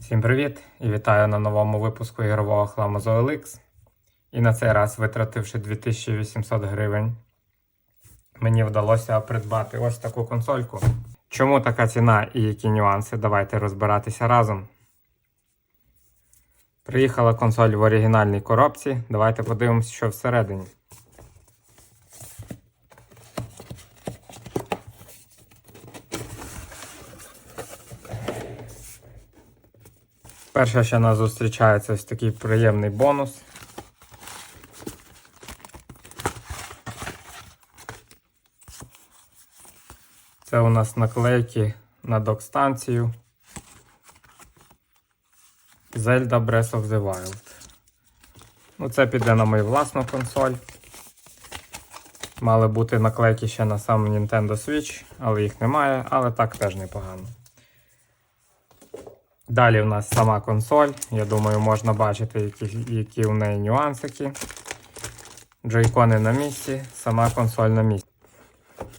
Всім привіт і вітаю на новому випуску ігрового хламу OLX. І на цей раз, витративши 2800 гривень, мені вдалося придбати ось таку консольку. Чому така ціна і які нюанси? Давайте розбиратися разом. Приїхала консоль в оригінальній коробці. Давайте подивимося, що всередині. Перше, що нас зустрічає, це ось такий приємний бонус. Це у нас наклейки на док-станцію. Zelda Breath of the Wild. Ну, це піде на мою власну консоль. Мали бути наклейки ще на сам Nintendo Switch, але їх немає, але так теж непогано. Далі в нас сама консоль. Я думаю, можна бачити, які, які в неї нюансики. Джойкони на місці, сама консоль на місці.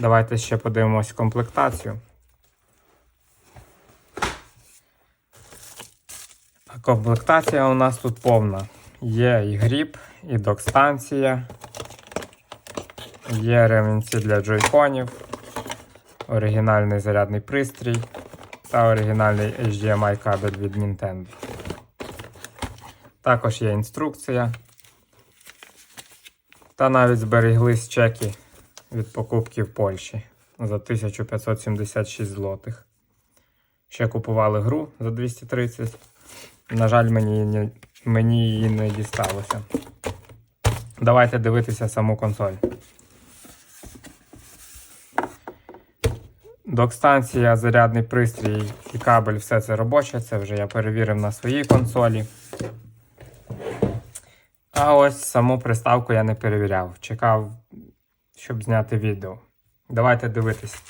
Давайте ще подивимось комплектацію. Комплектація у нас тут повна. Є і гріб, і док-станція, є ремінці для джойконів, оригінальний зарядний пристрій та оригінальний HDMI кабель від Nintendo. Також є інструкція. Та навіть збереглись чеки від покупки в Польщі за 1576 злотих. Ще купували гру за 230. На жаль, мені, мені її не дісталося. Давайте дивитися саму консоль. Док-станція, зарядний пристрій і кабель, все це робоче. Це вже я перевірив на своїй консолі. А ось саму приставку я не перевіряв. Чекав, щоб зняти відео. Давайте дивитись.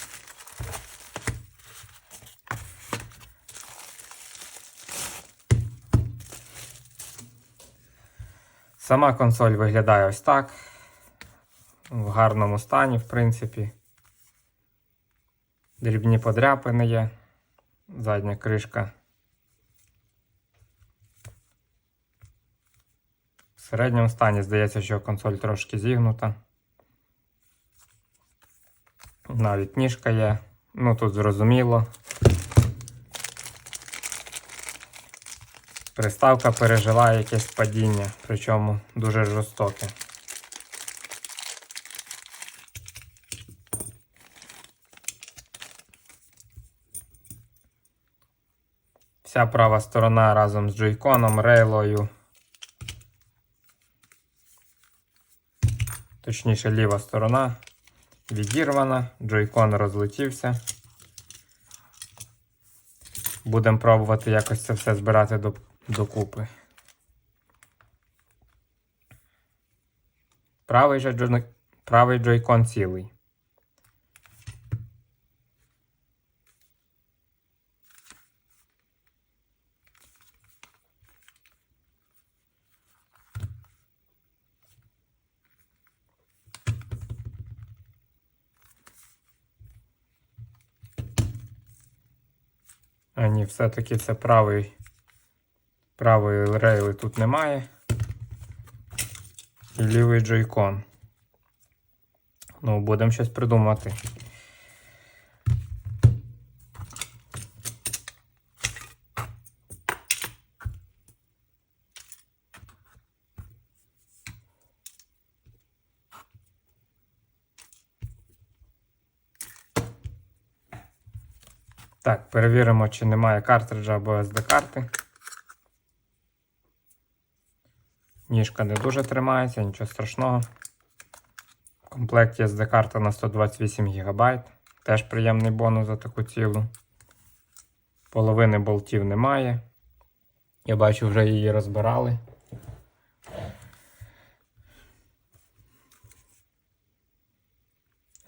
Сама консоль виглядає ось так. В гарному стані, в принципі. Дрібні подряпини є. Задня кришка. В середньому стані здається, що консоль трошки зігнута. Навіть ніжка є. Ну тут зрозуміло. Приставка пережила якесь падіння, причому дуже жорстоке. Вся права сторона разом з джойконом, рейлою. Точніше, ліва сторона відірвана, джойкон розлетівся. Будемо пробувати якось це все збирати до, докупи. Правий же правий джойкон цілий. Все-таки це правий. Правої рейли тут немає. І лівий джойкон. Ну, будемо щось придумати. Перевіримо, чи немає картриджа або SD-карти. Ніжка не дуже тримається, нічого страшного. В комплекті SD-карта на 128 ГБ. Теж приємний бонус за таку ціну. Половини болтів немає. Я бачу, вже її розбирали.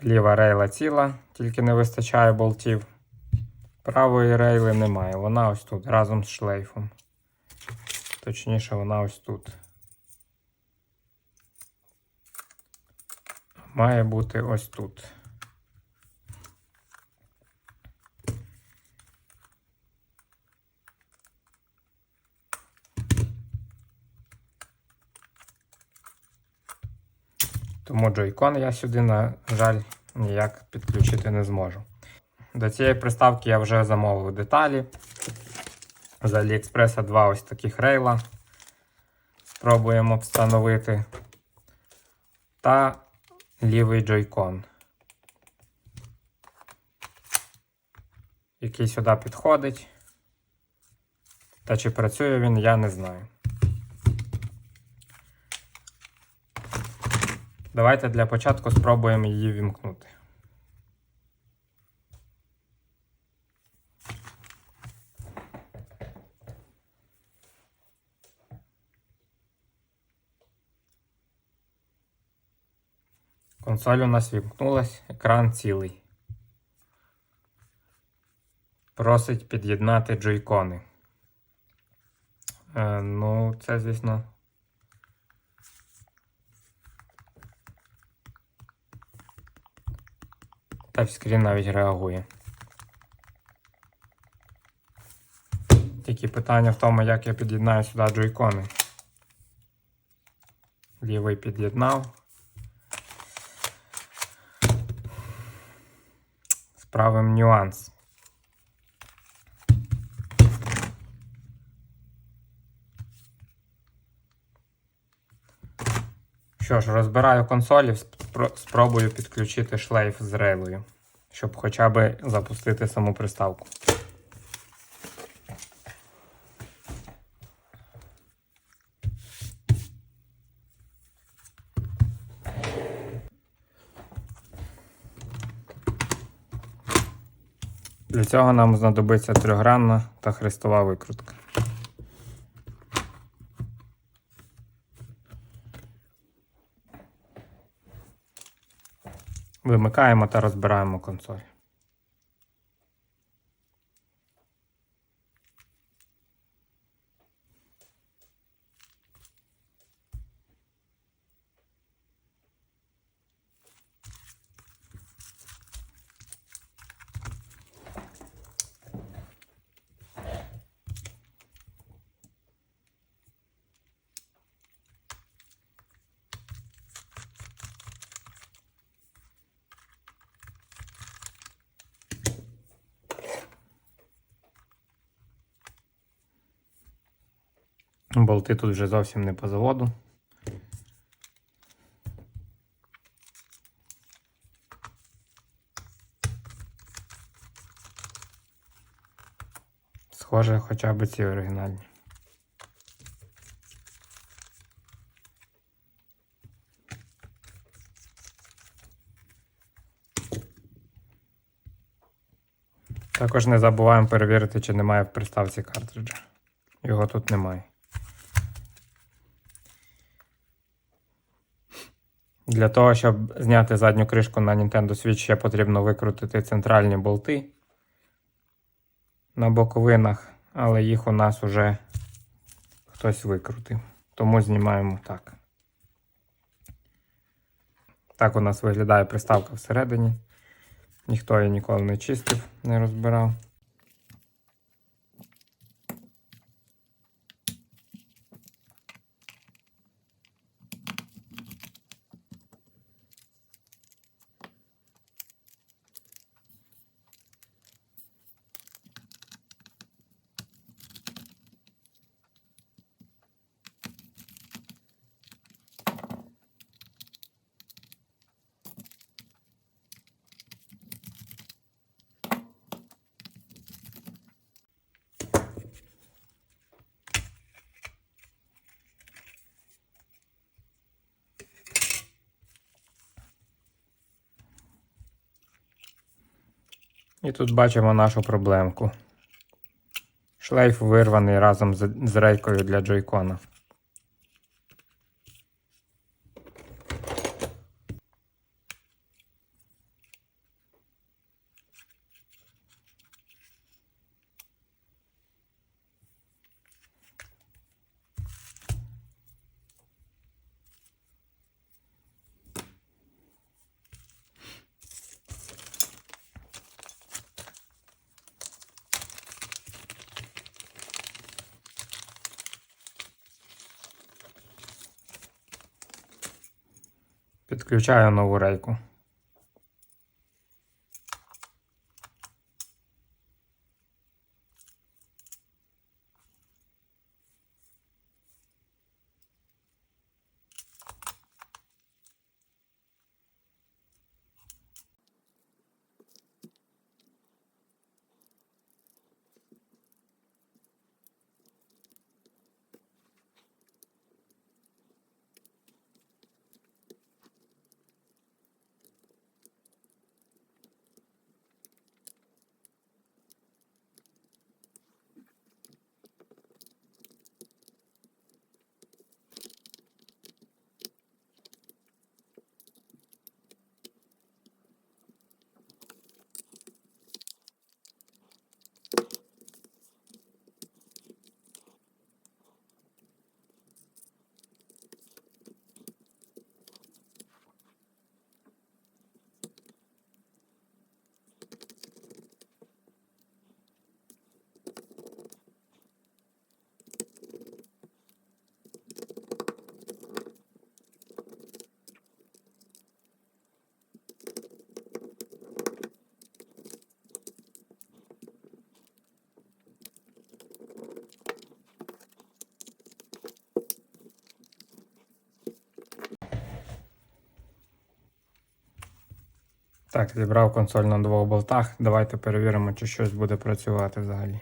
Ліва рейла ціла, тільки не вистачає болтів. Правої рейли немає. Вона ось тут разом з шлейфом. Точніше, вона ось тут. Має бути ось тут. Тому джойкон я сюди, на жаль, ніяк підключити не зможу. До цієї приставки я вже замовив деталі. З Аліекспреса два ось таких рейла. Спробуємо встановити. Та лівий джойкон. Який сюди підходить. Та чи працює він, я не знаю. Давайте для початку спробуємо її вімкнути. Консоль у нас вімкнулась, екран цілий. Просить під'єднати джойкони. Е, ну, це, звісно. Тачскрін навіть реагує. Тільки питання в тому, як я під'єднаю сюди джойкони. Лівий під'єднав. Справим нюанс. Що ж, розбираю консолі, спробую підключити шлейф з рейлою, щоб хоча б запустити саму приставку. Цього нам знадобиться трьохгранна та хрестова викрутка. Вимикаємо та розбираємо консоль. Болти тут вже зовсім не по заводу. Схоже, хоча б ці оригінальні. Також не забуваємо перевірити, чи немає в приставці картриджа. Його тут немає. Для того, щоб зняти задню кришку на Nintendo Switch, ще потрібно викрутити центральні болти на боковинах, але їх у нас уже хтось викрутив. Тому знімаємо так. Так у нас виглядає приставка всередині. Ніхто її ніколи не чистив, не розбирав. І тут бачимо нашу проблемку. Шлейф вирваний разом з, рейкою для джойкона. Підключаю нову рейку. Так, зібрав консоль на двох болтах. Давайте перевіримо, чи щось буде працювати взагалі.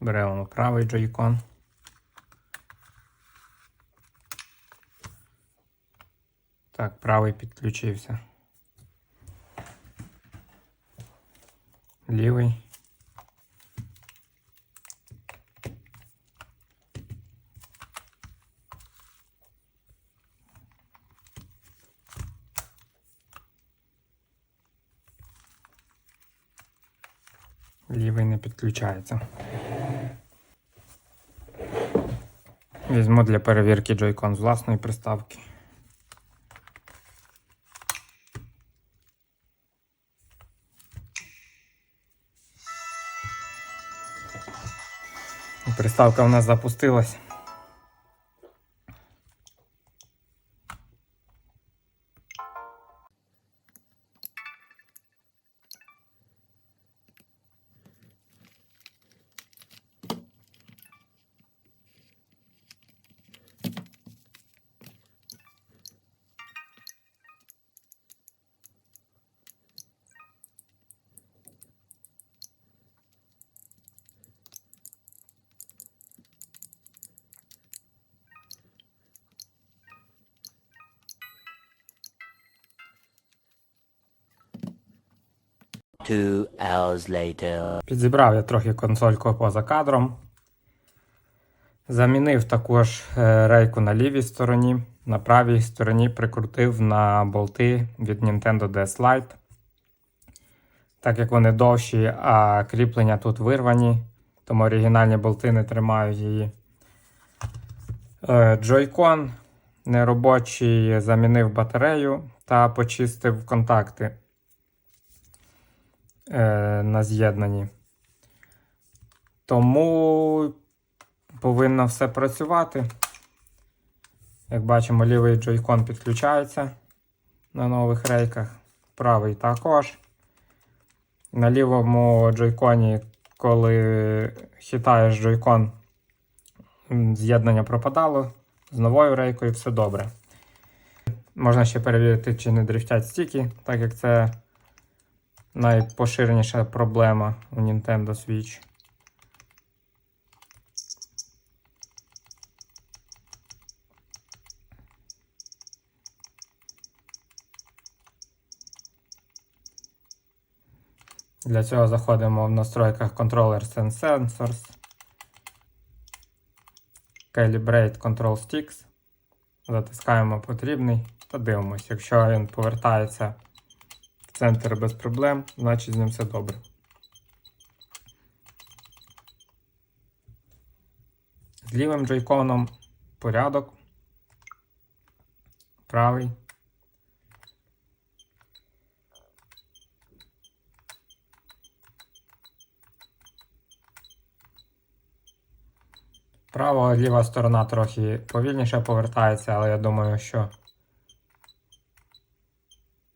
Беремо правий джойкон. Так, правий підключився. Лівий. Лівий не підключається. Візьму для перевірки Joy-Con з власної приставки. Приставка у нас запустилась. Two hours later. Підзібрав я трохи консольку поза кадром. Замінив також е, рейку на лівій стороні. На правій стороні прикрутив на болти від Nintendo DS Lite. Так як вони довші, а кріплення тут вирвані, тому оригінальні болти не тримають її. Е, Joy-Con неробочий замінив батарею та почистив контакти е, на з'єднанні. Тому повинно все працювати. Як бачимо, лівий джойкон підключається на нових рейках, правий також. На лівому джойконі, коли хитаєш джойкон, з'єднання пропадало. З новою рейкою все добре. Можна ще перевірити, чи не дрифтять стіки, так як це найпоширеніша проблема у Nintendo Switch. Для цього заходимо в настройках Controllers and Sensors. Calibrate Control Sticks. Затискаємо потрібний та дивимося. Якщо він повертається Центр без проблем, значить з ним все добре. З лівим джойконом порядок. Правий. Права ліва сторона трохи повільніше повертається, але я думаю, що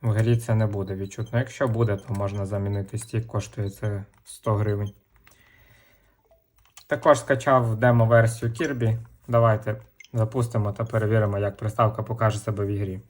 в грі це не буде відчутно. Якщо буде, то можна замінити стік, коштує це 100 гривень. Також скачав демо-версію Kirby. Давайте запустимо та перевіримо, як приставка покаже себе в ігрі.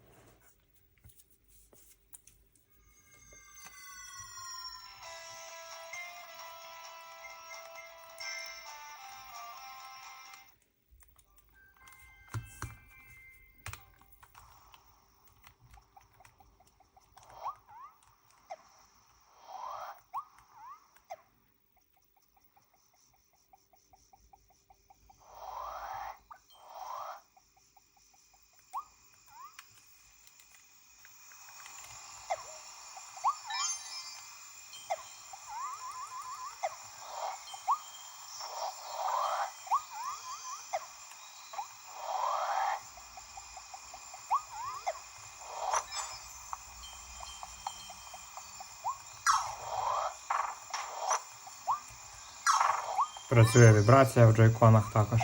Працює вібрація в джойконах також.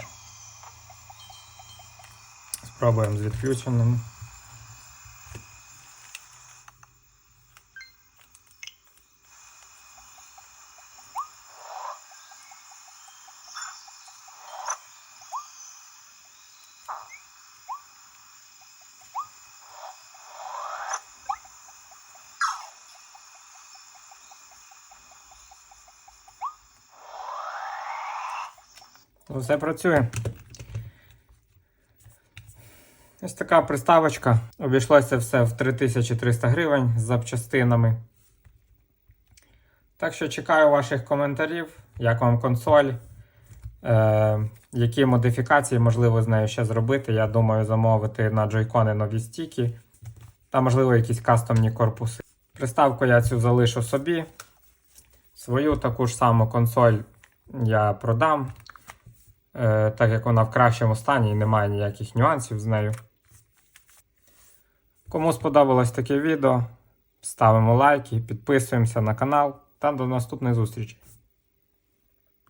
Спробуємо з відключеним. Все працює. Ось така приставочка. Обійшлося все в 3300 гривень з запчастинами. Так що чекаю ваших коментарів, як вам консоль, е, які модифікації можливо з нею ще зробити. Я думаю, замовити на джойкони нові стіки та, можливо, якісь кастомні корпуси. Приставку я цю залишу собі. Свою таку ж саму консоль я продам. Е, так як вона в кращому стані і немає ніяких нюансів з нею. Кому сподобалось таке відео, ставимо лайки, підписуємося на канал та до наступних зустрічей.